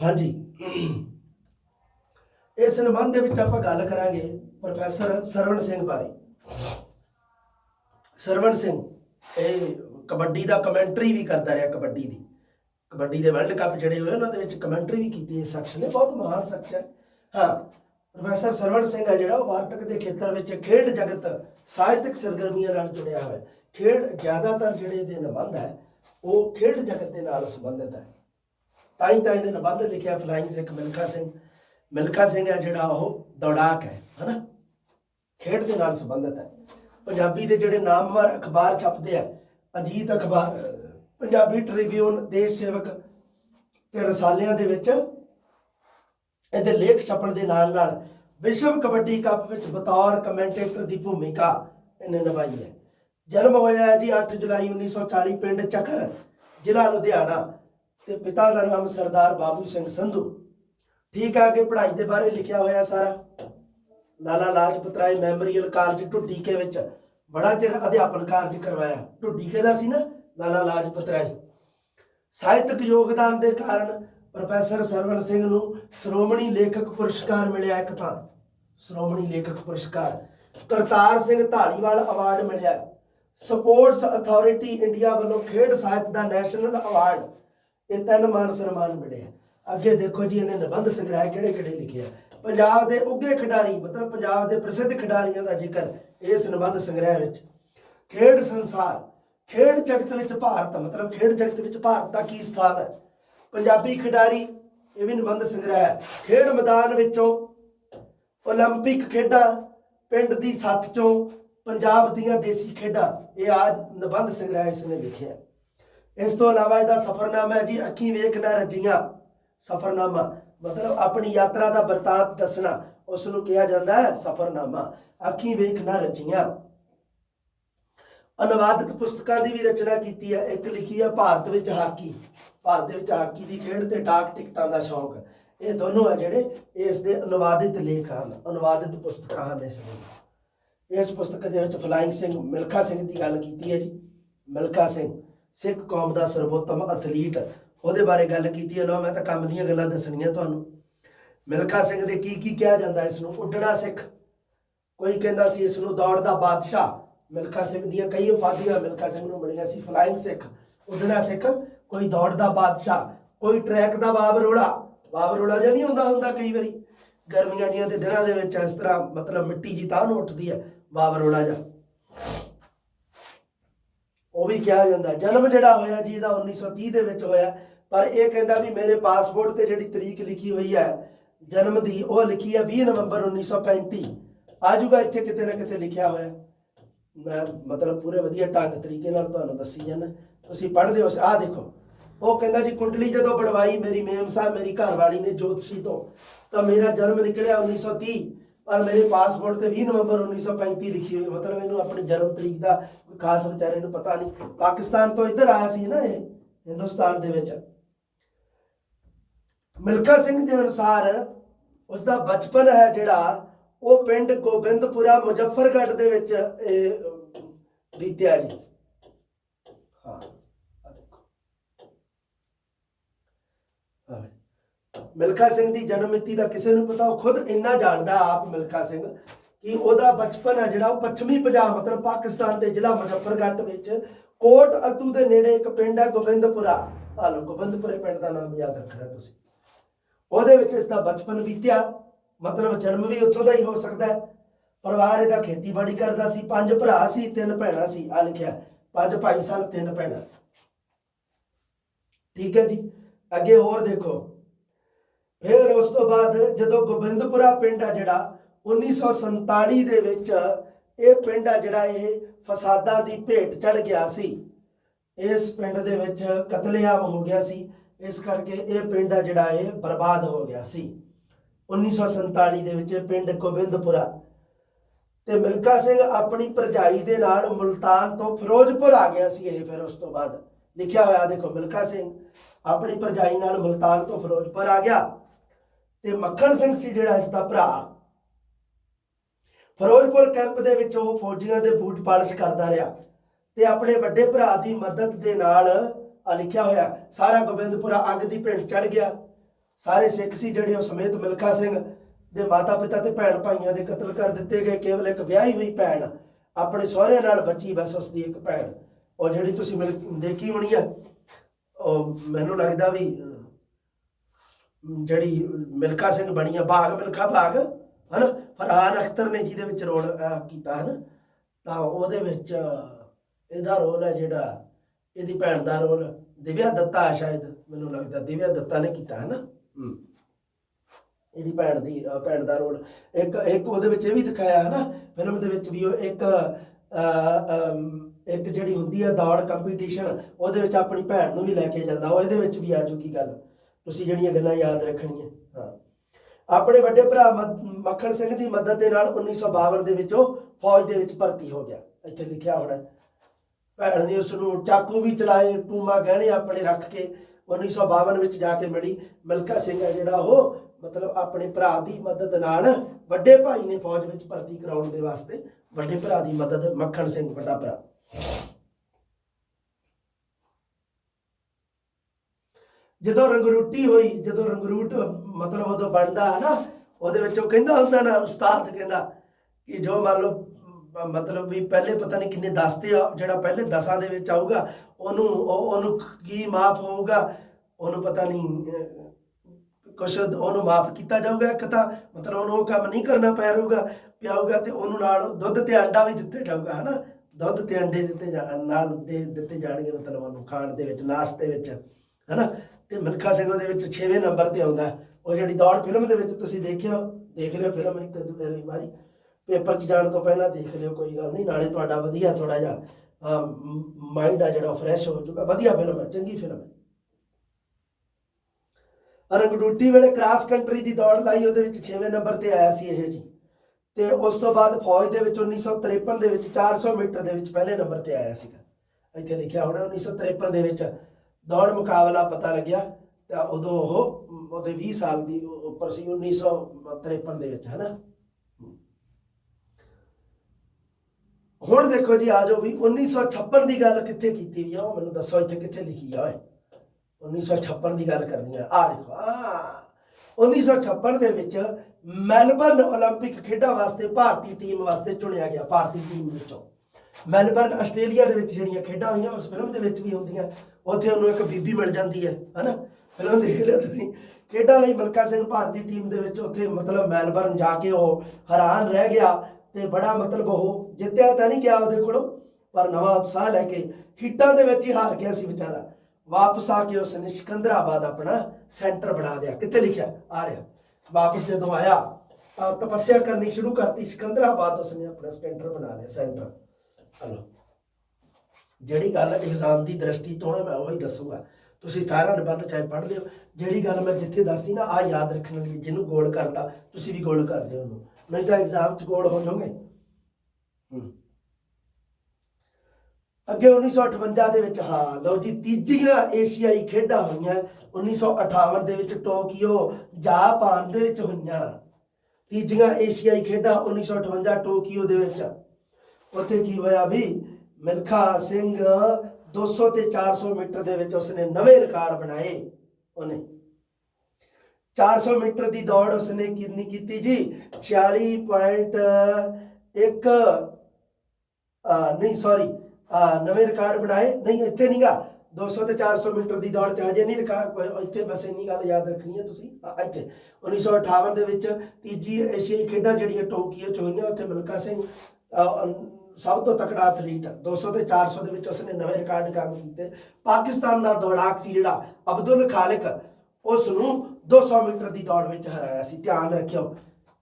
ਹਾਂਜੀ। ਇਸ ਨਿਬੰਧ ਦੇ ਵਿੱਚ ਆਪਾਂ ਗੱਲ ਕਰਾਂਗੇ ਪ੍ਰੋਫੈਸਰ ਸਰਵਣ ਸਿੰਘ ਬਾਰੇ। ਸਰਵਣ ਸਿੰਘ, ਇਹ ਕਬੱਡੀ ਦਾ ਕਮੈਂਟਰੀ ਵੀ ਕਰਦਾ ਰਿਹਾ ਕਬੱਡੀ ਦੀ। ਕਬੱਡੀ ਦੇ ਵਰਲਡ ਕੱਪ ਜਿਹੜੇ ਹੋਏ, ਉਹਨਾਂ ਦੇ ਵਿੱਚ ਕਮੈਂਟਰੀ ਵੀ ਕੀਤੀ। ਇਸ ਸ਼ਖਸ ਨੇ, ਬਹੁਤ ਮਹਾਨ ਸ਼ਖਸ ਹੈ। ਹਾਂ, ਪ੍ਰੋਫੈਸਰ ਸਰਵਣ ਸਿੰਘ ਹੈ ਜਿਹੜਾ, ਉਹ ਵਾਰਤਕ ਦੇ ਖੇਤਰ ਵਿੱਚ ਖੇਡ ਜਗਤ, ਸਾਹਿਤਕ ਸਰਗਰਮੀਆਂ ਨਾਲ ਜੁੜਿਆ ਹੋਇਆ ਹੈ। ਖੇਡ ਜ਼ਿਆਦਾਤਰ ਜਿਹੜੇ ਇਹਦੇ ਨਿਬੰਧ ਹੈ, ਉਹ ਖੇਡ ਜਗਤ ਦੇ ਨਾਲ ਸੰਬੰਧਿਤ ਹੈ। ਤਾਂ ਹੀ ਤਾਂ ਇਹਨੇ ਨਿਬੰਧ ਲਿਖਿਆ ਫਲਾਈਂਗ ਸਿੱਖ ਮਿਲਖਾ ਸਿੰਘ। ਮਿਲਖਾ ਸਿੰਘ ਹੈ ਜਿਹੜਾ ਉਹ ਦੌੜਾਕ ਹੈ, ਹਨਾ? ਖੇਡ ਦੇ ਨਾਲ ਸੰਬੰਧਿਤ ਹੈ। ਪੰਜਾਬੀ ਦੇ ਜਿਹੜੇ ਨਾਮਵਰ ਅਖਬਾਰ ਛਪਦੇ ਆ, ਅਜੀਤ ਅਖਬਾਰ, ਪੰਜਾਬੀ ਟ੍ਰਿਬਿਊਨ, ਦੇਸ਼ ਸੇਵਕ ਤੇ ਰਸਾਲਿਆਂ ਦੇ ਵਿੱਚ ਇਹਦੇ ਲੇਖ ਛਪਣ ਦੇ ਨਾਲ ਨਾਲ ਵਿਸ਼ਵ ਕਬੱਡੀ ਕੱਪ ਵਿੱਚ ਬਤੌਰ ਕਮੈਂਟੇਟਰ ਦੀ ਭੂਮਿਕਾ ਇਹਨੇ ਨਿਭਾਈ ਹੈ। ਜਨਮ ਹੋਇਆ ਜੀ 8 ਜੁਲਾਈ 1940 ਪਿੰਡ ਚੱਕਰ, ਜ਼ਿਲ੍ਹਾ ਲੁਧਿਆਣਾ। ਤੇ ਪਿਤਾ ਦਾ ਨਾਮ ਸਰਦਾਰ ਬਾਬੂ ਸਿੰਘ ਸੰਧੂ। ਠੀਕ ਆ ਕਿ ਪੜ੍ਹਾਈ ਦੇ ਬਾਰੇ ਲਿਖਿਆ ਹੋਇਆ ਸਾਰਾ? ਲਾਲਾ ਲਾਜਪਤ ਰਾਏ ਮੈਮੋਰੀਅਲ ਕਾਲਜ ਢੁੱਡੀਕੇ ਵਿੱਚ ਬੜਾ ਚਿਰ ਅਧਿਆਪਨ ਕਾਰਜ ਕਰਵਾਇਆ। ਢੁੱਡੀਕੇ ਦਾ ਸੀ ਨਾ, ਲਾਲਾ ਲਾਜਪਤ ਰਾਏ। ਸਾਹਿਤਕ ਯੋਗਦਾਨ ਦੇ ਕਾਰਨ ਪ੍ਰੋਫੈਸਰ ਸਰਵਣ ਸਿੰਘ ਨੂੰ ਸ਼੍ਰੋਮਣੀ ਲੇਖਕ ਪੁਰਸਕਾਰ ਮਿਲਿਆ ਇੱਕ ਤਾਂ ਸ਼੍ਰੋਮਣੀ ਲੇਖਕ ਪੁਰਸਕਾਰ। ਕਰਤਾਰ ਸਿੰਘ ਢਾਲੀਵਾਲ ਅਵਾਰਡ ਮਿਲਿਆ। ਸਪੋਰਟਸ ਅਥਾਰਟੀ ਇੰਡੀਆ ਵੱਲੋਂ ਖੇਡ ਸਾਹਿਤ ਦਾ ਨੈਸ਼ਨਲ ਅਵਾਰਡ ਇਹ ਤਿੰਨ ਮਾਨ ਸਨਮਾਨ ਮਿਲੇ ਆ। ਅੱਗੇ ਦੇਖੋ ਜੀ ਇਹਨੇ ਨਿਬੰਧ ਸੰਗ੍ਰਹਿ ਕਿਹੜੇ ਕਿਹੜੇ ਲਿਖੇ ਆ ਪੰਜਾਬ ਦੇ ਉੱਗੇ ਖਿਡਾਰੀ ਮਤਲਬ ਪੰਜਾਬ ਦੇ ਪ੍ਰਸਿੱਧ ਖਿਡਾਰੀਆਂ ਦਾ ਜ਼ਿਕਰ ਇਸ ਨਿਬੰਧ ਸੰਗ੍ਰਹਿ ਵਿੱਚ ਖੇਡ ਸੰਸਾਰ ਖੇਡ ਜਗਤ ਵਿੱਚ ਭਾਰਤ ਮਤਲਬ ਖੇਡ ਜਗਤ ਵਿੱਚ ਭਾਰਤ ਦਾ ਕੀ ਸਥਾਨ ਹੈ ਪੰਜਾਬੀ ਖਿਡਾਰੀ ਇਹ ਵੀ ਨਿਬੰਧ ਸੰਗ੍ਰਹਿ ਹੈ ਖੇਡ ਮੈਦਾਨ ਵਿੱਚੋਂ 올림픽 ਖੇਡਾਂ ਪਿੰਡ ਦੀ ਸੱਥ ਚੋਂ ਪੰਜਾਬ ਦੀਆਂ ਦੇਸੀ ਖੇਡਾਂ ਇਹ ਆਜ ਨਿਬੰਧ ਸੰਗ੍ਰਹਿ ਇਸ ਨੇ ਲਿਖਿਆ ਇਸ ਤੋਂ ਇਲਾਵਾ ਇਹਦਾ ਸਫਰਨਾਮਾ ਹੈ ਜੀ, ਅੱਖੀ ਵੇਖ ਨਾ ਰੱਜੀਆਂ। ਸਫਰਨਾਮਾ, ਮਤਲਬ ਆਪਣੀ ਯਾਤਰਾ ਦਾ ਵਰਤਾਂਤ ਦੱਸਣਾ ਉਸ ਨੂੰ ਕਿਹਾ ਜਾਂਦਾ ਹੈ ਸਫਰਨਾਮਾ। ਅੱਖੀ ਵੇਖ ਨਾ ਰੱਜੀਆਂ। ਅਨੁਵਾਦਿਤ ਪੁਸਤਕਾਂ ਦੀ ਵੀ ਰਚਨਾ ਕੀਤੀ ਹੈ। ਇੱਕ ਲਿਖੀ ਹੈ, ਭਾਰਤ ਵਿੱਚ ਹਾਕੀ। ਭਾਰਤ ਦੇ ਵਿੱਚ ਹਾਕੀ ਦੀ ਖੇਡ ਤੇ ਡਾਕ ਟਿਕਟਾਂ ਦਾ ਸ਼ੌਕ। ਇਹ ਦੋਨੋਂ ਹੈ ਜਿਹੜੇ ਇਸ ਦੇ ਅਨੁਵਾਦਿਤ ਲੇਖ ਹਨ, ਅਨੁਵਾਦਿਤ ਪੁਸਤਕਾਂ ਹਨ ਇਸ ਵਿੱਚ ਇਸ ਪੁਸਤਕ ਦੇ ਵਿੱਚ ਫਲਾਇੰਗ ਸਿੰਘ ਮਿਲਖਾ ਸਿੰਘ ਦੀ ਗੱਲ ਕੀਤੀ ਹੈ ਜੀ। ਮਿਲਖਾ ਸਿੰਘ ਸਿੱਖ ਕੌਮ ਦਾ ਸਰਵੋਤਮ ਐਥਲੀਟ ਉਹਦੇ ਬਾਰੇ ਗੱਲ ਕੀਤੀ ਹੈ ਲੋ ਮੈਂ ਤਾਂ ਕੰਮ ਦੀਆਂ ਗੱਲਾਂ ਦੱਸਣੀਆਂ ਤੁਹਾਨੂੰ। ਮਿਲਖਾ ਸਿੰਘ ਦੇ ਕੀ ਕੀ ਕਿਹਾ ਜਾਂਦਾ ਇਸ ਨੂੰ ਉੱਡਣਾ ਸਿੱਖ। ਕੋਈ ਕਹਿੰਦਾ ਸੀ ਇਸ ਨੂੰ ਦੌੜ ਦਾ ਬਾਦਸ਼ਾਹ। ਮਿਲਖਾ ਸਿੰਘ ਦੀਆਂ ਕਈ ਉਪਾਧੀਆਂ ਮਿਲਖਾ ਸਿੰਘ ਨੂੰ ਮਿਲੀਆਂ ਸੀ। ਫਲਾਈਂਗ ਸਿੱਖ, ਉੱਡਣਾ ਸਿੱਖ। ਕੋਈ ਦੌੜ ਦਾ ਬਾਦਸ਼ਾਹ। ਕੋਈ ਟਰੈਕ ਦਾ ਬਾਬਰੋਲਾ ਬਾਬਰੋਲਾ ਜਿਹਾ ਨਹੀਂ ਹੁੰਦਾ ਹੁੰਦਾ ਕਈ ਵਾਰੀ। ਗਰਮੀਆਂ ਦੀਆਂ ਦੇ ਦਿਨਾਂ ਦੇ ਵਿੱਚ ਇਸ ਤਰ੍ਹਾਂ ਮਤਲਬ ਮਿੱਟੀ ਜੀ ਤਾਂ ਨੂੰ ਉੱਠਦੀ ਹੈ ਬਾਬਰੋਲਾ ਜਿਹਾ। ਉਹ ਵੀ ਕਿਹਾ ਜਾਂਦਾ ਜਨਮ ਜਿਹੜਾ ਹੋਇਆ ਜੀ, ਇਹਦਾ 1930 ਦੇ ਵਿੱਚ ਹੋਇਆ। ਪਰ ਇਹ ਕਹਿੰਦਾ ਵੀ ਮੇਰੇ ਪਾਸਪੋਰਟ ਤੇ ਜਿਹੜੀ ਤਰੀਕ ਲਿਖੀ ਹੋਈ ਹੈ, ਜਨਮ ਦੀ, ਉਹ ਲਿਖੀ ਹੈ 20 ਨਵੰਬਰ 1935 ਆਜੂਗਾ ਇੱਥੇ ਕਿਤੇ ਨਾ ਕਿਤੇ ਲਿਖਿਆ ਹੋਇਆ। ਮੈਂ ਮਤਲਬ ਪੂਰੇ ਵਧੀਆ ਢੰਗ ਤਰੀਕੇ ਨਾਲ ਤੁਹਾਨੂੰ ਦੱਸੀ ਜਾਂਦਾ। ਤੁਸੀਂ ਪੜ੍ਹਦੇ ਹੋ ਆਹ ਦੇਖੋ। ਉਹ ਕਹਿੰਦਾ ਜੀ, ਕੁੰਡਲੀ ਜਦੋਂ ਬਣਵਾਈ ਮੇਰੀ ਮੇਮ ਸਾਹਿਬ, ਮੇਰੀ ਘਰਵਾਲੀ ਨੇ ਜੋਤਸ਼ੀ ਤੋਂ, ਤਾਂ ਮੇਰਾ ਜਨਮ ਨਿਕਲਿਆ 1930 ਪਰ ਮੇਰੇ ਪਾਸਪੋਰਟ ਤੇ 20 ਨਵੰਬਰ 1935 ਲਿਖੀ ਹੋਈ ਮਤਲਬ ਇਹਨੂੰ ਆਪਣੀ ਜਨਮ ਤਰੀਕ ਦਾ ਕੋਈ ਖਾਸ ਵਿਚਾਰੇ ਨੂੰ ਪਤਾ ਨਹੀਂ। ਪਾਕਿਸਤਾਨ ਤੋਂ ਇੱਧਰ ਆਇਆ ਸੀ ਨਾ ਇਹ, ਹਿੰਦੁਸਤਾਨ ਦੇ ਵਿੱਚ। ਮਿਲਖਾ ਸਿੰਘ ਦੇ ਅਨੁਸਾਰ ਉਸ ਦਾ ਬਚਪਨ ਹੈ ਜਿਹੜਾ, ਉਹ ਪਿੰਡ ਗੋਬਿੰਦਪੁਰਾ ਮੁਜ਼ੱਫਰਗੜ੍ਹ ਦੇ ਵਿੱਚ ਬੀਤਿਆ ਜੀ। ਹਾਂ ਆਹ ਦੇਖੋ ਆਹ ਵੇਖ। ਮਿਲਖਾ ਸਿੰਘ ਦੀ ਜਨਮ ਮਿਤੀ ਦਾ ਕਿਸੇ ਨੂੰ ਪਤਾ, ਉਹ ਖੁਦ ਇੰਨਾ ਜਾਣਦਾ ਆਪ ਮਿਲਖਾ ਸਿੰਘ ਕਿ ਉਹਦਾ ਬਚਪਨ ਹੈ ਜਿਹੜਾ, ਉਹ ਪੱਛਮੀ ਪੰਜਾਬ, ਮਤਲਬ ਪਾਕਿਸਤਾਨ ਦੇ ਜ਼ਿਲ੍ਹਾ ਮੁਜ਼ੱਫਰਗੜ੍ਹ ਵਿੱਚ ਕੋਟ ਅਤੂ ਦੇ ਨੇੜੇ ਇੱਕ ਪਿੰਡ ਹੈ ਗੋਬਿੰਦਪੁਰਾ। ਆ ਲਓ, ਗੋਬਿੰਦਪੁਰੇ ਪਿੰਡ ਦਾ ਨਾਮ ਯਾਦ ਰੱਖਣਾ ਤੁਸੀਂ। ਉਹਦੇ ਵਿੱਚ ਇਸ ਦਾ ਬਚਪਨ ਬੀਤਿਆ, ਮਤਲਬ ਜਨਮ ਵੀ ਉੱਥੋਂ ਦਾ ਹੀ ਹੋ ਸਕਦਾ ਹੈ। ਪਰਿਵਾਰ ਇਹਦਾ ਖੇਤੀਬਾੜੀ ਕਰਦਾ ਸੀ, ਪੰਜ ਭਰਾ ਸੀ, ਤਿੰਨ ਭੈਣਾਂ ਸੀ ਆ ਲਿਖਿਆ, ਪੰਜ ਭਾਈ ਸਨ, ਤਿੰਨ ਭੈਣਾਂ। ਠੀਕ ਹੈ ਜੀ। ਅੱਗੇ ਹੋਰ ਦੇਖੋ। ਫਿਰ ਉਸ ਤੋਂ ਬਾਅਦ ਜਦੋਂ ਗੋਬਿੰਦਪੁਰਾ ਪਿੰਡ ਆ ਜਿਹੜਾ 1947 ਦੇ ਵਿੱਚ ਇਹ ਪਿੰਡ ਆ ਜਿਹੜਾ ਇਹ ਫਸਾਦਾਂ ਦੀ ਭੇਟ ਚੜ ਗਿਆ ਸੀ। ਇਸ ਪਿੰਡ ਦੇ ਵਿੱਚ ਕਤਲੇਆਮ ਹੋ ਗਿਆ ਸੀ। ਇਸ ਕਰਕੇ ਇਹ ਪਿੰਡ ਆ ਜਿਹੜਾ ਇਹ ਬਰਬਾਦ ਹੋ ਗਿਆ ਸੀ। 1947 ਦੇ ਵਿੱਚ ਇਹ ਪਿੰਡ ਗੋਬਿੰਦਪੁਰਾ। ਤੇ ਮਿਲਕਾ ਸਿੰਘ ਆਪਣੀ ਭਰਜਾਈ ਦੇ ਨਾਲ ਮੁਲਤਾਨ ਤੋਂ ਫਿਰੋਜ਼ਪੁਰ ਆ ਗਿਆ ਸੀ ਇਹ ਫਿਰ ਉਸ ਤੋਂ ਬਾਅਦ। ਲਿਖਿਆ ਹੋਇਆ ਦੇਖੋ, ਮਿਲਖਾ ਸਿੰਘ ਆਪਣੀ ਭਰਜਾਈ ਨਾਲ ਮੁਲਤਾਨ ਤੋਂ ਫਿਰੋਜ਼ਪੁਰ ਆ ਗਿਆ। ਤੇ ਮੱਖਣ ਸਿੰਘ ਸੀ ਜਿਹੜਾ ਇਸ ਦਾ ਭਰਾ। ਫਿਰੋਜ਼ਪੁਰ ਕੈਂਪ ਦੇ ਵਿੱਚ ਉਹ ਫੌਜੀਆਂ ਦੇ ਬੂਟ ਪਾਲਿਸ਼ ਕਰਦਾ ਰਿਹਾ ਤੇ ਆਪਣੇ ਵੱਡੇ ਭਰਾ ਦੀ ਮਦਦ ਦੇ ਨਾਲ ਆ ਲਿਖਿਆ ਹੋਇਆ, ਸਾਰਾ ਗੋਬਿੰਦਪੁਰਾ ਅੱਗ ਦੀ ਭੇਟ ਚੜ ਗਿਆ। ਸਾਰੇ ਸਿੱਖ ਸੀ ਜਿਹੜੇ ਉਹ ਸਮੇਤ ਮਿਲਖਾ ਸਿੰਘ ਦੇ ਮਾਤਾ ਪਿਤਾ ਤੇ ਭੈਣ ਭਾਈਆਂ ਦੇ ਕਤਲ ਕਰ ਦਿੱਤੇ ਗਏ। ਕੇਵਲ ਇੱਕ ਵਿਆਹੀ ਹੋਈ ਭੈਣ, ਆਪਣੇ ਸਹੁਰੇ ਨਾਲ ਬੱਚੀ ਬਸ ਉਸ ਦੀ ਇੱਕ ਭੈਣ। ਉਹ ਜਿਹੜੀ ਤੁਸੀਂ ਮਿਲ- ਦੇਖੀ ਹੋਣੀ ਆ, ਉਹ ਮੈਨੂੰ ਲੱਗਦਾ ਵੀ ਜਿਹੜੀ ਮਿਲਖਾ ਸਿੰਘ ਬਣੀ ਆ ਬਾਗ ਮਿਲਖਾ ਬਾਗ ਹਨਾ? ਫਰਹਾਨ ਅਖਤਰ ਨੇ ਜਿਹਦੇ ਵਿੱਚ ਰੋਲ ਕੀਤਾ ਹਨ? ਤਾਂ ਉਹਦੇ ਵਿੱਚ ਇਹਦਾ ਰੋਲ ਹੈ ਜਿਹੜਾ ਇਹਦੀ ਭੈਣ ਦਾ ਰੋਲ ਦਿਵਿਆ ਦੱਤਾ ਸ਼ਾਇਦ ਮੈਨੂੰ ਲੱਗਦਾ ਦਿਵਿਆ ਦੱਤਾ ਨੇ ਕੀਤਾ ਹੈ। ਨਾ ਇਹਦੀ ਭੈਣ ਦੀ ਭੈਣ ਦਾ ਰੋਲ। ਇੱਕ ਇੱਕ ਉਹਦੇ ਵਿੱਚ ਇਹ ਵੀ ਦਿਖਾਇਆ ਹੈ ਨਾ ਫਿਲਮ ਦੇ ਵਿੱਚ ਵੀ ਉਹ ਇੱਕ ਅਹ, ਇੱਕ ਜਿਹੜੀ ਹੁੰਦੀ ਹੈ ਦੌੜ ਕੰਪੀਟੀਸ਼ਨ ਉਹਦੇ ਵਿੱਚ ਆਪਣੀ ਭੈਣ ਨੂੰ ਵੀ ਲੈ ਕੇ ਜਾਂਦਾ ਉਹ ਇਹਦੇ ਵਿੱਚ ਵੀ ਆ ਚੁੱਕੀ ਗੱਲ। ਤੁਸੀਂ ਜਿਹੜੀਆਂ ਗੱਲਾਂ ਯਾਦ ਰੱਖਣੀਆਂ, ਹਾਂ। ਆਪਣੇ ਵੱਡੇ ਭਰਾ ਮ- ਮੱਖਣ ਸਿੰਘ ਦੀ ਮਦਦ ਦੇ ਨਾਲ 1952 ਦੇ ਵਿੱਚ ਉਹ ਫੌਜ ਦੇ ਵਿੱਚ ਭਰਤੀ ਹੋ ਗਿਆ। ਇੱਥੇ ਲਿਖਿਆ ਹੋਣਾ, ਭੈਣ ਨੇ ਉਸ ਨੂੰ ਚਾਕੂ ਵੀ ਚਲਾਏ, ਟੂਮਾ ਗਹਿਣੇ ਆਪਣੇ ਰੱਖ ਕੇ 1952 ਵਿੱਚ ਜਾ ਕੇ ਮਿਲੀ। ਮਲਕਾ ਸਿੰਘ ਹੈ ਜਿਹੜਾ ਉਹ, ਮਤਲਬ ਆਪਣੇ ਭਰਾ ਦੀ ਮਦਦ ਨਾਲ ਵੱਡੇ ਭਾਈ ਨੇ ਫੌਜ ਵਿੱਚ ਭਰਤੀ ਕਰਾਉਣ ਦੇ ਵਾਸਤੇ ਵੱਡੇ ਭਰਾ ਦੀ ਮਦਦ ਮੱਖਣ ਸਿੰਘ ਵੱਡਾ ਭਰਾ। ਜਦੋਂ ਰੰਗਰੂਟੀ ਹੋਈ, ਜਦੋਂ ਰੰਗਰੂਟ ਮਤਲਬ ਉਦੋਂ ਬਣਦਾ ਹੈ ਨਾ, ਉਹਦੇ ਵਿੱਚ ਉਹ ਕਹਿੰਦਾ ਹੁੰਦਾ ਨਾ, ਉਸਤਾਦ ਕਹਿੰਦਾ ਕਿ ਜੋ ਮੰਨ ਲਓ ਮਤਲਬ ਵੀ ਪਹਿਲੇ ਪਤਾ ਨਹੀਂ ਕਿੰਨੇ ਦਸਤੇ ਆ, ਜਿਹੜਾ ਪਹਿਲੇ ਦਸਾਂ ਦੇ ਵਿੱਚ ਆਊਗਾ, ਉਹਨੂੰ ਉਹਨੂੰ ਕੀ ਮਾਫ ਹੋਊਗਾ, ਉਹਨੂੰ ਪਤਾ ਨਹੀਂ ਕੁਛ ਉਹਨੂੰ ਮਾਫ ਕੀਤਾ ਜਾਊਗਾ ਇੱਕ ਤਾਂ, ਮਤਲਬ ਉਹਨੂੰ ਉਹ ਕੰਮ ਨਹੀਂ ਕਰਨਾ ਪੈ ਰਹੂਗਾ ਪਿਆਊਗਾ ਤੇ ਉਹਨੂੰ ਨਾਲ ਦੁੱਧ ਤੇ ਅੰਡਾ ਵੀ ਦਿੱਤੇ ਜਾਊਗਾ ਹਨਾ ਦੁੱਧ ਤੇ ਅੰਡੇ ਦਿੱਤੇ ਜਾ, ਨਾਲ ਦੇ ਦਿੱਤੇ ਜਾਣਗੇ ਮਤਲਬ ਉਹਨੂੰ ਖਾਣ ਦੇ ਵਿੱਚ, ਨਾਸ਼ਤੇ ਵਿੱਚ ਹਨਾ ਤੇ ਮਿਲਖਾ ਸਿੰਘ ਉਹਦੇ ਵਿੱਚ 6ਵੇਂ ਨੰਬਰ ਤੇ ਆਉਂਦਾ ਉਹ ਜਿਹੜੀ ਦੌੜ ਫਿਲਮ ਦੇ ਵਿੱਚ ਤੁਸੀਂ ਦੇਖਿਓ, ਦੇਖ ਲਿਓ ਫਿਲਮ ਇੱਕ ਦੋ ਵਾਰੀ ਪੇਪਰ 'ਚ ਜਾਣ ਤੋਂ ਪਹਿਲਾਂ ਦੇਖ ਲਿਓ, ਕੋਈ ਗੱਲ ਨਹੀਂ। ਨਾਲੇ ਤੁਹਾਡਾ ਵਧੀਆ ਥੋੜਾ ਜਿਹਾ ਮਾਈਂਡ ਆ ਜਿਹੜਾ ਫਰੈਸ਼ ਹੋ ਜਾਊਗਾ। ਵਧੀਆ ਫਿਲਮ ਹੈ, ਚੰਗੀ ਫਿਲਮ ਹੈ। ਰੰਗਡੂਟੀ ਵੇਲੇ ਕ੍ਰਾਸ ਕੰਟਰੀ ਦੀ ਦੌੜ ਲਾਈ, ਉਹਦੇ ਵਿੱਚ 6ਵੇਂ ਨੰਬਰ ਤੇ ਆਇਆ ਸੀ ਇਹ ਜੀ। ਤੇ ਉਸ ਤੋਂ ਬਾਅਦ ਫੌਜ ਦੇ ਵਿੱਚ 1953 ਦੇ ਵਿੱਚ 400 ਮੀਟਰ ਦੇ ਵਿੱਚ ਪਹਿਲੇ ਨੰਬਰ ਤੇ ਆਇਆ ਸੀਗਾ। ਇੱਥੇ ਲਿਖਿਆ ਹੋਣਾ 1953 ਦੇ ਵਿੱਚ ਦੌੜ ਮੁਕਾਬਲਾ ਪਤਾ ਲੱਗਿਆ ਤਾਂ ਉਦੋਂ ਉਹ ਮ, ਉਹਦੇ 20 ਸਾਲ ਦੀ ਉ- ਉੱਪਰ ਸੀ 1953 ਦੇ ਵਿੱਚ ਹਨਾ ਹੁਣ ਦੇਖੋ ਜੀ ਆ ਜਾਓ ਵੀ 1956 ਦੀ ਗੱਲ ਕਿੱਥੇ ਕੀਤੀ ਵੀ ਆ ਉਹ ਮੈਨੂੰ ਦੱਸੋ ਇੱਥੇ ਕਿੱਥੇ ਲਿਖੀ ਆ ਓਏ 1956 ਦੀ ਗੱਲ ਕਰਨੀ ਆ ਆ ਦੇਖੋ ਆ 1956 ਦੇ ਵਿੱਚ ਮੈਲਬਰਨ 올림픽 ਖੇਡਾਂ ਵਾਸਤੇ ਭਾਰਤੀ ਟੀਮ ਵਾਸਤੇ ਚੁਣਿਆ ਗਿਆ ਭਾਰਤੀ ਟੀਮ ਵਿੱਚੋਂ ਮੈਲਬਰਨ ਆਸਟ੍ਰੇਲੀਆ ਦੇ ਵਿੱਚ ਜਿਹੜੀਆਂ ਖੇਡਾਂ ਹੋਈਆਂ, ਉਸ ਫਿਲਮ ਦੇ ਵਿੱਚ ਵੀ ਹੁੰਦੀਆਂ। ਉੱਥੇ ਉਹਨੂੰ ਇੱਕ ਬੀਬੀ ਮਿਲ ਜਾਂਦੀ ਹੈ, ਹਨਾ? ਫਿਲਮ ਦੇਖ ਲਿਓ ਤੁਸੀਂ। ਖੇਡਾਂ ਲਈ ਮਲਕਾ ਸਿੰਘ ਭਾਰਤੀ ਟੀਮ ਦੇ ਵਿੱਚ ਉੱਥੇ ਮਤਲਬ ਮੈਲਬਰਨ ਜਾ ਕੇ ਉਹ ਹੈਰਾਨ ਰਹਿ ਗਿਆ ਤੇ ਬੜਾ ਮਤਲਬ ਉਹ ਜਿੱਤਿਆ ਤਾਂ ਨਹੀਂ ਗਿਆ ਉਹਦੇ ਕੋਲੋਂ, ਪਰ ਨਵਾਂ ਉਤਸ਼ਾਹ ਲੈ ਕੇ ਹਿੱਟਾਂ ਦੇ ਵਿੱਚ ਹੀ ਹਾਰ ਗਿਆ ਸੀ ਵਿਚਾਰਾ। ਵਾਪਸ ਆ ਕੇ ਉਸਨੇ ਸਿਕੰਦਰਾਬਾਦ ਆਪਣਾ ਸੈਂਟਰ ਬਣਾ ਲਿਆ। ਕਿੱਥੇ ਲਿਖਿਆ? ਆ ਰਿਹਾ। ਵਾਪਸ ਜਦੋਂ ਆਇਆ ਤਪੱਸਿਆ ਕਰਨੀ ਸ਼ੁਰੂ ਕਰਤੀ। ਸਿਕੰਦਰਾਬਾਦ ਉਸਨੇ ਆਪਣਾ ਸੈਂਟਰ ਬਣਾ ਲਿਆ, ਸੈਂਟਰ। ਹਲੋ ਜਿਹੜੀ ਗੱਲ ਇਗਜ਼ਾਮ ਦੀ ਦ੍ਰਿਸ਼ਟੀ ਤੋਂ ਹੈ, ਮੈਂ ਉਹੀ ਦੱਸੂਗਾ। ਤੁਸੀਂ ਸਾਰਾ ਨਿਬੰਧ ਚਾਹੇ ਪੜ੍ਹ ਲਿਓ। ਜਿਹੜੀ ਗੱਲ ਮੈਂ ਜਿੱਥੇ ਦੱਸਦੀ ਨਾ ਆ ਯਾਦ ਰੱਖਣ ਲਈ ਜਿਹਨੂੰ ਗੋਲ ਕਰਦਾ ਤੁਸੀਂ ਵੀ ਗੋਲ ਕਰ ਦਿਓ ਉਹਨੂੰ। ਨਹੀਂ ਤਾਂ ਐਗਜ਼ਾਮ 'ਚ ਗੋਲ ਹੋ ਜਾਓਗੇ। ਅੱਗੇ 1958 ਦੇ ਵਿੱਚ, ਹਾਂ, ਲਓ ਜੀ, ਤੀਜੀਆਂ ਏਸ਼ੀਆਈ ਖੇਡਾਂ ਹੋਈਆਂ। 1958 ਦੇ ਵਿੱਚ ਟੋਕੀਓ, ਜਾਪਾਨ ਦੇ ਵਿੱਚ ਹੋਈਆਂ। ਤੀਜੀਆਂ ਏਸ਼ੀਆਈ ਖੇਡਾਂ 1958 ਟੋਕੀਓ ਦੇ ਵਿੱਚ। ਉੱਥੇ ਕੀ ਹੋਇਆ ਵੀ ਮਿਲਖਾ ਸਿੰਘ 200 ਤੇ 400 ਮੀਟਰ ਦੇ ਵਿੱਚ ਉਸਨੇ ਨਵੇਂ ਰਿਕਾਰਡ ਬਣਾਏ ਉਹਨੇ। 400 ਮੀਟਰ ਦੀ ਦੌੜ ਉਸਨੇ ਕਿੰਨੀ ਕੀਤੀ ਜੀ? 46.1 ਆ ਨਹੀਂ ਸੌਰੀ ਨਵੇਂ ਰਿਕਾਰਡ ਬਣਾਏ। ਨਹੀਂ ਇੱਥੇ ਨਹੀਂਗਾ। 200 ਤੇ 400 ਮੀਟਰ ਦੀ ਦੌੜ ਚ ਹਜੇ ਨਹੀਂ ਰਿਕਾਰਡ ਇੱਥੇ ਬਸ ਇੰਨੀ ਗੱਲ ਯਾਦ ਰੱਖਣੀ ਹੈ ਤੁਸੀਂ। ਆ, ਇੱਥੇ। 1958 ਦੇ ਵਿੱਚ ਤੀਜੀ ਏਸ਼ੀਆਈ ਖੇਡਾਂ ਜਿਹੜੀਆਂ ਟੋਕੀਓ ਚ ਹੋਈਆਂ ਉੱਥੇ ਮਿਲਖਾ ਸਿੰਘ ਸਭ ਤੋਂ ਤਕੜਾ ਐਥਲੀਟ 200 ਤੇ 400 ਦੇ ਵਿੱਚ ਉਸਨੇ ਨਵੇਂ ਰਿਕਾਰਡ ਕਾਇਮ ਕੀਤੇ। ਪਾਕਿਸਤਾਨ ਦਾ ਦੌੜਾਕ ਸੀ ਜਿਹੜਾ ਅਬਦੁਲ ਖਾਲਿਕ ਉਸ ਨੂੰ 200 ਮੀਟਰ ਦੀ ਦੌੜ ਵਿੱਚ ਹਰਾਇਆ ਸੀ। ਧਿਆਨ ਰੱਖਿਓ,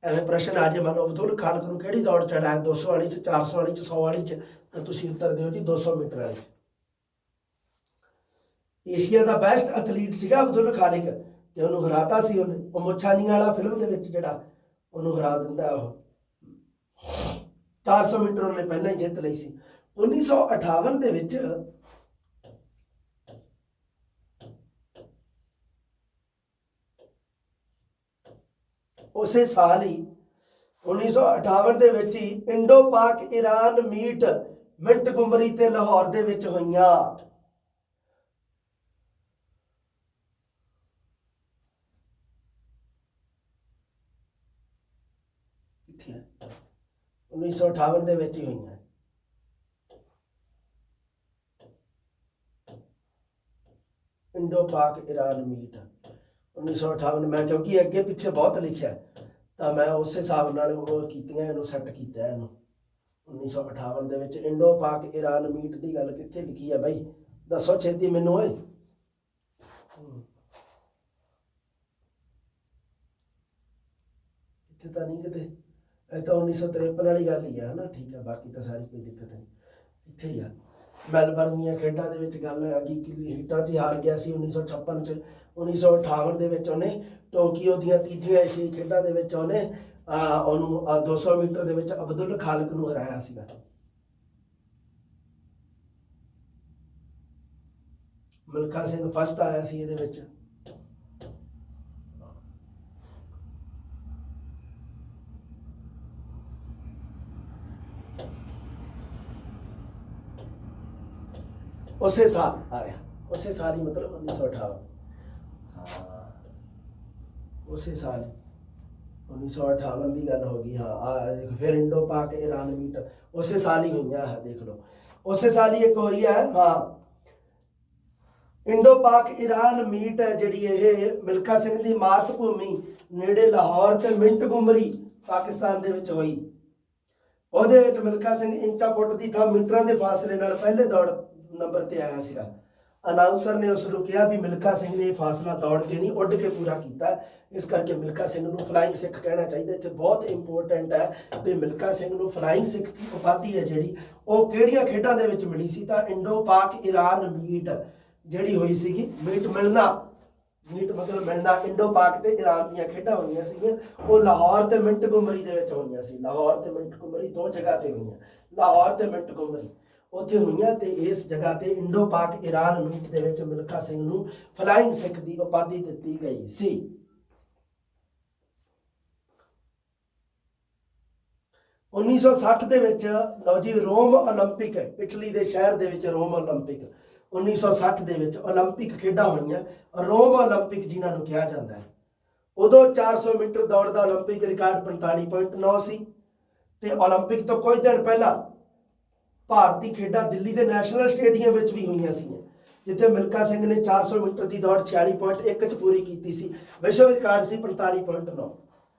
ਐਵੇਂ ਪ੍ਰਸ਼ਨ ਆ ਜੇ ਮੰਨ ਲਓ ਅਬਦੁਲ ਖਾਲਿਕ ਨੂੰ ਕਿਹੜੀ ਦੌੜ ਚੜਾਇਆ 200 ਵਾਲੀ ਚ 400 ਵਾਲੀ ਚ 100 ਵਾਲੀ ਚ, ਤਾਂ ਤੁਸੀਂ ਉੱਤਰ ਦਿਓ ਜੀ 200 ਮੀਟਰ ਵਾਲੀ ਚ। ਏਸ਼ੀਆ ਦਾ ਬੈਸਟ ਐਥਲੀਟ ਸੀਗਾ ਅਬਦੁਲ ਖਾਲਿਕ ਤੇ ਉਹਨੂੰ ਹਰਾਤਾ ਸੀ ਉਹਨੇ। ਉਹ ਮੁੱਛਾਂ ਵਾਲਾ ਫਿਲਮ ਦੇ ਵਿੱਚ ਜਿਹੜਾ ਉਹਨੂੰ ਹਰਾ ਦਿੰਦਾ ਉਹ। 400 ਮੀਟਰ ਉਹਨੇ ਪਹਿਲਾਂ ਹੀ ਜਿੱਤ ਲਈ ਸੀ। 1958 ਦੇ ਵਿੱਚ ਉਸੇ ਸਾਲ ਹੀ 1958 ਦੇ ਵਿੱਚ ਹੀ Indo Pak Iran meet Montgomery ਤੇ ਲਾਹੌਰ ਦੇ ਵਿੱਚ ਹੋਈਆਂ ਕਿੱਥੇ ਹੈ 1958 ਦੇ ਵਿੱਚ ਹੀ ਹੋਈਆਂ। Indo Pak Iran meat. 1958 ਮੈਂ ਕਿਉਂਕਿ ਅੱਗੇ ਪਿੱਛੇ ਬਹੁਤ ਲਿਖਿਆ ਤਾਂ ਮੈਂ ਉਸੇ ਹਿਸਾਬ ਨਾਲ ਉਹ ਕੀਤੀਆਂ, ਇਹਨੂੰ ਸੈੱਟ ਕੀਤਾ ਇਹਨੂੰ। 1958 ਦੇ ਵਿੱਚ ਇੰਡੋ ਪਾਕ ਈਰਾਨ ਮੀਟ ਦੀ ਗੱਲ ਕਿੱਥੇ ਲਿਖੀ ਹੈ ਬਾਈ? ਦੱਸੋ ਛੇਤੀ ਮੈਨੂੰ ਓਏ। ਇੱਥੇ ਤਾਂ ਨਹੀਂ ਕਿਤੇ। ਇਹ ਤਾਂ 1953 ਵਾਲੀ ਗੱਲ ਹੀ ਆ ਹਨਾ? ਠੀਕ ਆ ਬਾਕੀ ਤਾਂ ਸਾਰੀ ਕੋਈ ਦਿੱਕਤ ਨਹੀਂ। ਇੱਥੇ ਹੀ ਆ। ਮੈਲਬਰਨ ਦੀਆਂ ਖੇਡਾਂ ਦੇ ਵਿੱਚ ਗੱਲ ਆ ਕਿ ਹਿੱਟਾਂ 'ਚ ਹਾਰ ਗਿਆ ਸੀ 1956 'ਚ। 1958 ਦੇ ਵਿੱਚ ਉਹਨੇ ਟੋਕੀਓ ਦੀਆਂ ਤੀਜੀਆਂ ਏਸ਼ੀਆਈ ਖੇਡਾਂ ਦੇ ਵਿੱਚ ਉਹਨੇ ਆ, ਉਹਨੂੰ ਆ, 200 ਮੀਟਰ ਦੇ ਵਿੱਚ ਅਬਦੁਲ ਖਾਲਕ ਨੂੰ ਹਰਾਇਆ ਸੀਗਾ। ਮਿਲਖਾ ਸਿੰਘ ਫਸਟ ਆਇਆ ਸੀ ਇਹਦੇ ਵਿੱਚ। ਉਸੇ ਸਾਲ ਆ ਉਸੇ ਸਾਲ ਹੀ ਮਤਲਬ 1958 ਹਾਂ। ਉਸੇ ਸਾਲ 1958 ਦੀ ਗੱਲ ਹੋ ਗਈ, ਹਾਂ। ਆ ਦੇਖ, ਫਿਰ ਇੰਡੋ ਪਾਕ, ਈਰਾਨ ਮੀਟ, ਉਸੇ ਸਾਲ ਹੀ ਹੋਈਆਂ ਹੈ ਦੇਖ ਲਓ। ਉਸੇ ਸਾਲ ਹੀ ਇੱਕ ਹੋਈ ਹੈ, ਹਾਂ। ਇੰਡੋ ਪਾਕ, ਈਰਾਨ ਮੀਟ ਹੈ ਜਿਹੜੀ ਇਹ ਮਿਲਖਾ ਸਿੰਘ ਦੀ ਮਾਤ ਭੂਮੀ ਨੇੜੇ ਲਾਹੌਰ ਤੇ ਮਿੰਟ ਗੁਮਰੀ ਪਾਕਿਸਤਾਨ ਦੇ ਵਿੱਚ ਹੋਈ। ਉਹਦੇ ਵਿੱਚ ਮਿਲਖਾ ਸਿੰਘ ਇੰਚਾ ਫੁੱਟ ਦੀ ਥਾਂ ਮੀਟਰਾਂ ਦੇ ਫਾਸਲੇ ਨਾਲ ਪਹਿਲੇ ਦੌੜ ਨੰਬਰ ਤੇ ਆਇਆ ਸੀਗਾ। ਅਨਾਉਂਸਰ ਨੇ ਉਸ ਨੂੰ ਕਿਹਾ ਵੀ ਮਿਲਖਾ ਸਿੰਘ ਨੇ ਇਹ ਫਾਸਲਾ ਦੌੜ ਕੇ ਨਹੀਂ, ਉੱਡ ਕੇ ਪੂਰਾ ਕੀਤਾ। ਇਸ ਕਰਕੇ ਮਿਲਖਾ ਸਿੰਘ ਨੂੰ ਫਲਾਈਂਗ ਸਿੱਖ ਕਹਿਣਾ ਚਾਹੀਦਾ। ਇੱਥੇ ਬਹੁਤ ਇੰਪੋਰਟੈਂਟ ਹੈ ਵੀ ਮਿਲਖਾ ਸਿੰਘ ਨੂੰ ਫਲਾਈਂਗ ਸਿੱਖ ਦੀ ਉਪਾਧੀ ਹੈ ਜਿਹੜੀ, ਉਹ ਕਿਹੜੀਆਂ ਖੇਡਾਂ ਦੇ ਵਿੱਚ ਮਿਲੀ ਸੀ? ਤਾਂ ਇੰਡੋ ਪਾਕ ਈਰਾਨ ਮੀਟ ਜਿਹੜੀ ਹੋਈ ਸੀਗੀ, ਮੀਟ ਮਿਲਣਾ। ਮੀਟ ਮਤਲਬ ਮਿਲਣਾ। ਇੰਡੋ ਪਾਕ ਤੇ ਈਰਾਨ ਦੀਆਂ ਖੇਡਾਂ ਹੋਈਆਂ ਸੀਗੀਆਂ। ਉਹ ਲਾਹੌਰ ਤੇ ਮਿੰਟ ਗੁਮਰੀ ਦੇ ਵਿੱਚ ਹੋਈਆਂ ਸੀ। ਲਾਹੌਰ ਤੇ ਮਿੰਟ ਗੁਮਰੀ ਦੋ ਜਗ੍ਹਾ ਤੇ ਹੋਈਆਂ। ਲਾਹੌਰ ਤੇ ਮਿੰਟ ਗੁਮਰੀ ਉੱਥੇ ਹੋਈਆਂ ਤੇ ਇਸ ਜਗ੍ਹਾ ਤੇ ਇੰਡੋ ਪਾਕ ਈਰਾਨ ਮੀਟ ਦੇ ਵਿੱਚ ਮਿਲਖਾ ਸਿੰਘ ਨੂੰ ਫਲਾਈਂਗ ਸਿੱਖ ਦੀ ਉਪਾਧੀ ਦਿੱਤੀ ਗਈ ਸੀ ਉੱਨੀ ਸੌ ਸੱਠ ਦੇ ਵਿੱਚ ਲਓ ਜੀ ਰੋਮ 올림픽 ਇਟਲੀ ਦੇ ਸ਼ਹਿਰ ਦੇ ਵਿੱਚ ਰੋਮ 올림픽 1960 ਦੇ ਵਿੱਚ 올림픽 ਖੇਡਾਂ ਹੋਈਆਂ ਰੋਮ 올림픽 ਜਿਨ੍ਹਾਂ ਨੂੰ ਕਿਹਾ ਜਾਂਦਾ ਹੈ ਉਦੋਂ 400 ਮੀਟਰ ਦੌੜ ਦਾ 올림픽 ਰਿਕਾਰਡ 45.9 ਸੀ ਤੇ 올림픽 ਤੋਂ ਕੁਝ ਦਿਨ ਪਹਿਲਾਂ ਭਾਰਤੀ ਖੇਡਾਂ ਦਿੱਲੀ ਦੇ ਨੈਸ਼ਨਲ ਸਟੇਡੀਅਮ ਵਿੱਚ ਵੀ ਹੋਈਆਂ ਸੀਗੀਆਂ ਜਿੱਥੇ ਮਿਲਖਾ ਸਿੰਘ ਨੇ 400 ਮੀਟਰ ਦੀ ਦੌੜ 46.1 ਚ ਪੂਰੀ ਕੀਤੀ ਸੀ ਵਿਸ਼ਵ ਰਿਕਾਰਡ ਸੀ 45.9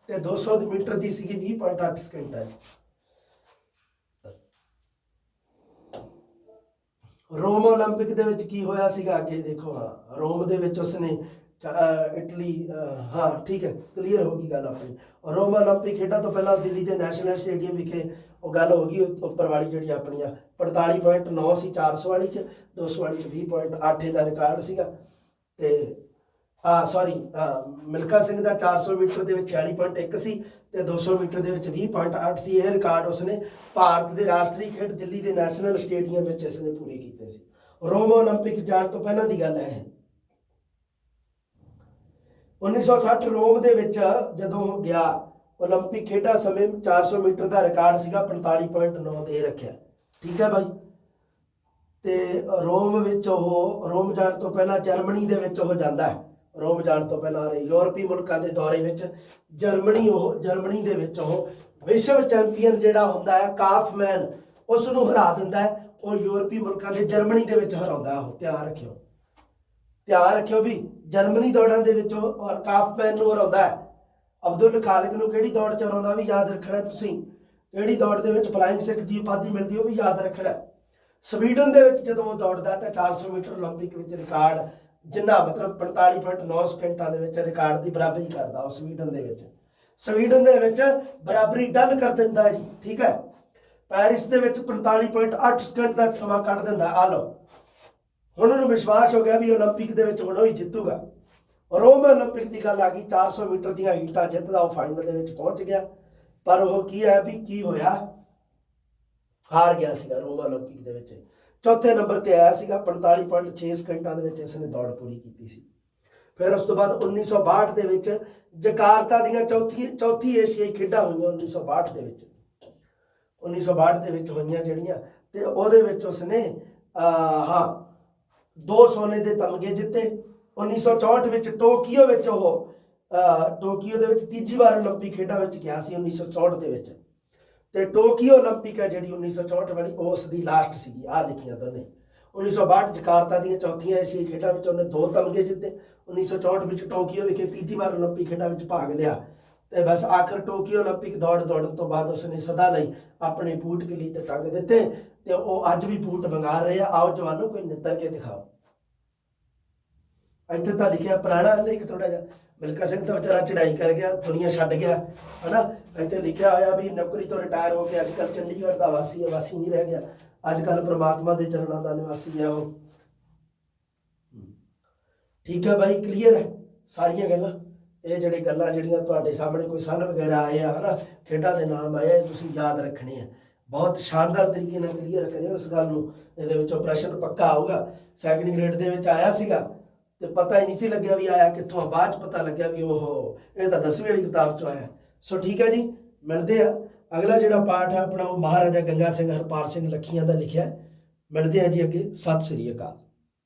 ਤੇ 200 ਮੀਟਰ ਦੀ ਸੀਗੀ 20.8 ਸਕਿੰਟਾਂ ਰੋਮ 올림픽 ਦੇ ਵਿੱਚ ਕੀ ਹੋਇਆ ਸੀਗਾ ਅੱਗੇ ਦੇਖੋ ਹਾਂ ਰੋਮ ਦੇ ਵਿੱਚ ਉਸਨੇ ਅਹ, ਇਟਲੀ ਅਹ, ਹਾਂ ਠੀਕ ਹੈ ਕਲੀਅਰ ਹੋ ਗਈ ਗੱਲ ਆਪਣੀ ਔਰ ਰੋਮ 올림픽 ਖੇਡਾਂ ਤੋਂ ਪਹਿਲਾਂ ਦਿੱਲੀ ਦੇ ਨੈਸ਼ਨਲ ਸਟੇਡੀਅਮ ਵਿਖੇ ਉਹ ਗੱਲ ਹੋ ਗਈ ਉ- ਉੱਪਰ ਵਾਲੀ ਜਿਹੜੀ ਆਪਣੀਆਂ 45.9 ਸੀ 400 ਵਾਲੀ ਚ 200 ਵਾਲੀ ਚ 20.8 ਦਾ ਰਿਕਾਰਡ ਸੀਗਾ ਤੇ ਆ ਸੌਰੀ ਮਿਲਖਾ ਸਿੰਘ ਦਾ 400 ਮੀਟਰ ਦੇ ਵਿੱਚ 46.1 ਸੀ ਤੇ 200 ਮੀਟਰ ਦੇ ਵਿੱਚ 20.8 ਸੀ ਇਹ ਰਿਕਾਰਡ ਉਸਨੇ ਭਾਰਤ ਦੇ ਰਾਸ਼ਟਰੀ ਖੇਡ ਦਿੱਲੀ ਦੇ ਨੈਸ਼ਨਲ ਸਟੇਡੀਅਮ ਵਿੱਚ ਇਸਨੇ ਪੂਰੇ ਕੀਤੇ ਸੀ ਰੋਮ 올림픽 ਜਾਣ ਤੋਂ ਪਹਿਲਾਂ ਦੀ ਗੱਲ ਹੈ ਇਹ 1960 ਰੋਮ ਦੇ ਵਿੱਚ ਜਦੋਂ ਉਹ ਗਿਆ 올림픽 ਖੇਡਾਂ ਸਮੇਂ 400 ਮੀਟਰ ਦਾ ਰਿਕਾਰਡ ਸੀਗਾ 45.9 ਦੇ ਰੱਖਿਆ ਠੀਕ ਹੈ ਬਾਈ ਤੇ ਰੋਮ ਵਿੱਚ ਉਹ ਰੋਮ ਜਾਣ ਤੋਂ ਪਹਿਲਾਂ ਜਰਮਨੀ ਦੇ ਵਿੱਚ ਉਹ ਜਾਂਦਾ ਹੈ ਰੋਮ ਜਾਣ ਤੋਂ ਪਹਿਲਾਂ ਯੂਰਪੀ ਮੁਲਕਾਂ ਦੇ ਦੌਰੇ ਵਿੱਚ ਜਰਮਨੀ ਉਹ ਜਰਮਨੀ ਦੇ ਵਿੱਚ ਉਹ ਵਿਸ਼ਵ ਚੈਂਪੀਅਨ ਜਿਹੜਾ ਹੁੰਦਾ ਹੈ ਕਾਫਮੈਨ ਉਸ ਨੂੰ ਹਰਾ ਦਿੰਦਾ ਹੈ ਉਹ ਯੂਰਪੀ ਮੁਲਕਾਂ ਦੇ ਜਰਮਨੀ ਦੇ ਵਿੱਚ ਹਰਾਉਂਦਾ ਹੈ ਉਹ ਧਿਆਨ ਰੱਖਿਓ ਧਿਆਨ ਰੱਖਿਓ ਵੀ ਜਰਮਨੀ ਦੌੜਾਂ ਦੇ ਵਿੱਚ ਉਹ ਔਰ ਕਾਫਮੈਨ ਨੂੰ ਹਰਾਉਂਦਾ ਹੈ ਅਬਦੁੱਲ ਖਾਲਿਕ ਨੂੰ ਕਿਹੜੀ ਦੌੜ ਚ ਹਰਾਉਂਦਾ ਵੀ ਯਾਦ ਰੱਖਣਾ ਤੁਸੀਂ ਕਿਹੜੀ ਦੌੜ ਦੇ ਵਿੱਚ ਫਲਾਈਂਗ ਸਿੱਖ ਦੀ ਉਪਾਧੀ ਮਿਲਦੀ ਉਹ ਵੀ ਯਾਦ ਰੱਖਣਾ ਹੈ। ਸਵੀਡਨ ਦੇ ਵਿੱਚ ਜਦੋਂ ਉਹ ਦੌੜਦਾ ਤਾਂ 400 ਮੀਟਰ 올림픽 ਵਿੱਚ ਰਿਕਾਰਡ ਜਿੰਨਾ ਮਤਲਬ 45.9 ਸਕਿੰਟਾਂ ਦੇ ਵਿੱਚ ਰਿਕਾਰਡ ਦੀ ਬਰਾਬਰੀ ਕਰਦਾ ਉਹ ਸਵੀਡਨ ਦੇ ਵਿੱਚ ਸਵੀਡਨ ਦੇ ਵਿੱਚ ਬਰਾਬਰੀ ਡਨ ਕਰ ਦਿੰਦਾ ਹੈ ਜੀ ਠੀਕ ਹੈ ਪੈਰਿਸ ਦੇ ਵਿੱਚ 45.8 ਸਕਿੰਟ ਦਾ ਸਮਾਂ ਕੱਢ ਦਿੰਦਾ ਆ ਲਓ ਹੁਣ ਉਹਨੂੰ ਵਿਸ਼ਵਾਸ ਹੋ ਗਿਆ ਵੀ 올림픽 ਦੇ ਵਿੱਚ ਹੁਣ ਉਹ ਹੀ ਜਿੱਤੂਗਾ ਰੋਮ 올림픽 ਦੀ ਗੱਲ ਆ ਗਈ 400 ਮੀਟਰ ਦੀਆਂ ਹੀਟਾਂ ਜਿੱਤਦਾ ਉਹ ਫਾਈਨਲ ਦੇ ਵਿੱਚ ਪਹੁੰਚ ਗਿਆ ਪਰ ਉਹ ਕੀ ਹੈ ਵੀ ਕੀ ਹੋਇਆ ਹਾਰ ਗਿਆ ਸੀਗਾ ਰੋਮ 올림픽 ਦੇ ਵਿੱਚ ਚੌਥੇ ਨੰਬਰ ਤੇ ਆਇਆ ਸੀਗਾ 45.6 ਸਕਿੰਟਾਂ ਦੇ ਵਿੱਚ ਇਸਨੇ ਦੌੜ ਪੂਰੀ ਕੀਤੀ ਸੀ ਫਿਰ ਉਸ ਤੋਂ ਬਾਅਦ 1962 ਦੇ ਵਿੱਚ ਜਕਾਰਤਾ ਦੀਆਂ ਚੌਥੀ ਚੌਥੀ ਏਸ਼ੀਆਈ ਖੇਡਾਂ ਹੋਈਆਂ 1962 ਦੇ ਵਿੱਚ 1962 ਦੇ ਵਿੱਚ ਹੋਈਆਂ ਜਿਹੜੀਆਂ ਤੇ ਉਹਦੇ ਵਿੱਚ ਉਸਨੇ ਅਹ, ਹਾਂ ਦੋ ਸੋਨੇ ਦੇ ਤਮਗੇ ਜਿੱਤੇ 1964 ਵਿੱਚ ਟੋਕੀਓ ਵਿੱਚ ਉਹ ਅਹ, ਟੋਕੀਓ ਦੇ ਵਿੱਚ ਤੀਜੀ ਵਾਰ 올림픽 ਖੇਡਾਂ ਵਿੱਚ ਗਿਆ ਸੀ 1964 ਦੇ ਵਿੱਚ ਤੇ ਟੋਕੀਓ 올림픽 ਹੈ ਜਿਹੜੀ 1964 ਵਾਲੀ ਉਸ ਦੀ ਲਾਸਟ ਸੀਗੀ ਆ ਲਿਖੀਆਂ ਦੋਨੇ 1962 ਜਕਾਰਤਾ ਦੀਆਂ ਚੌਥੀਆਂ ਏਸ਼ੀਆਈ ਖੇਡਾਂ ਵਿੱਚ ਉਹਨੇ ਦੋ ਤਮਗੇ ਜਿੱਤੇ 1964 ਵਿੱਚ ਟੋਕੀਓ ਵਿਖੇ ਤੀਜੀ ਵਾਰ 올림픽 ਖੇਡਾਂ ਵਿੱਚ ਭਾਗ ਲਿਆ ਤੇ ਬਸ ਆਖਰ ਟੋਕੀਓ 올림픽 ਦੌੜ ਦੌੜਨ ਤੋਂ ਬਾਅਦ ਉਸਨੇ ਸਦਾ ਲਈ ਆਪਣੇ ਬੂਟ ਕਿਲੀ ਤੇ ਟੰਗ ਦਿੱਤੇ ਤੇ ਉਹ ਅੱਜ ਵੀ ਬੂਟ ਮੰਗਾ ਰਹੇ ਆ ਆਓ ਜਵਾਨੋ ਕੋਈ ਨਿੱਤਰ ਕੇ ਦਿਖਾਓ ਇੱਥੇ ਤਾਂ ਲਿਖਿਆ ਪੁਰਾਣਾ ਲੇਖ ਥੋੜਾ ਜਿਹਾ। ਮਿਲਕਾ ਸਿੰਘ ਤਾਂ ਵਿਚਾਰਾ ਚੜਾਈ ਕਰ ਗਿਆ ਦੁਨੀਆ ਛੱਡ ਗਿਆ ਹਨਾ? ਇੱਥੇ ਲਿਖਿਆ ਹੋਇਆ ਵੀ ਨੌਕਰੀ ਤੋਂ ਰਿਟਾਇਰ ਹੋ ਕੇ ਅੱਜ ਕੱਲ ਚੰਡੀਗੜ੍ਹ ਦਾ ਵਾਸੀ ਹੈ ਵਾਸੀ ਨਹੀਂ ਰਹਿ ਗਿਆ। ਅੱਜ ਕੱਲ ਪ੍ਰਮਾਤਮਾ ਦੇ ਚਰਨਾਂ ਦਾ ਨਿਵਾਸੀ ਹੈ ਉਹ। ਠੀਕ ਹੈ ਬਾਈ ਕਲੀਅਰ ਹੈ ਸਾਰੀਆਂ ਗੱਲਾਂ? ਇਹ ਜਿਹੜੇ ਗੱਲਾਂ ਜਿਹੜੀਆਂ ਤੁਹਾਡੇ ਸਾਹਮਣੇ ਕੋਈ ਸਨ ਵਗੈਰਾ ਆਏ ਆ ਹਨਾ? ਖੇਡਾਂ ਦੇ ਨਾਮ ਆਏ ਆ, ਇਹ ਤੁਸੀਂ ਯਾਦ ਰੱਖਣੇ ਆ। ਬਹੁਤ ਸ਼ਾਨਦਾਰ ਤਰੀਕੇ ਨਾਲ ਕਲੀਅਰ ਕਰਿਓ ਇਸ ਗੱਲ ਨੂੰ। ਇਹਦੇ ਵਿੱਚੋਂ ਪ੍ਰਸ਼ਨ ਪੱਕਾ ਆਊਗਾ। ਸੈਕੰਡ ਗ੍ਰੇਡ ਦੇ ਵਿੱਚ ਆਇਆ ਸੀਗਾ। ਤੇ ਪਤਾ ਹੀ ਨਹੀਂ ਸੀ ਲੱਗਿਆ ਵੀ ਆਇਆ ਕਿੱਥੋਂ ਆ। ਬਾਅਦ ਚ ਪਤਾ ਲੱਗਿਆ ਵੀ ਉਹ ਇਹ ਤਾਂ 10ਵੀਂ ਵਾਲੀ ਕਿਤਾਬ ਚੋਂ ਆਇਆ। ਸੋ ਠੀਕ ਹੈ ਜੀ, ਮਿਲਦੇ ਆ। ਅਗਲਾ ਜਿਹੜਾ ਪਾਠ ਹੈ ਆਪਣਾ ਉਹ ਮਹਾਰਾਜਾ ਗੰਗਾ ਸਿੰਘ ਹਰਪਾਲ ਸਿੰਘ ਲੱਖੀਆਂ ਦਾ ਲਿਖਿਆ ਮਿਲਦੇ ਆ ਜੀ ਅੱਗੇ। ਸਤਿ ਸ੍ਰੀ ਅਕਾਲ।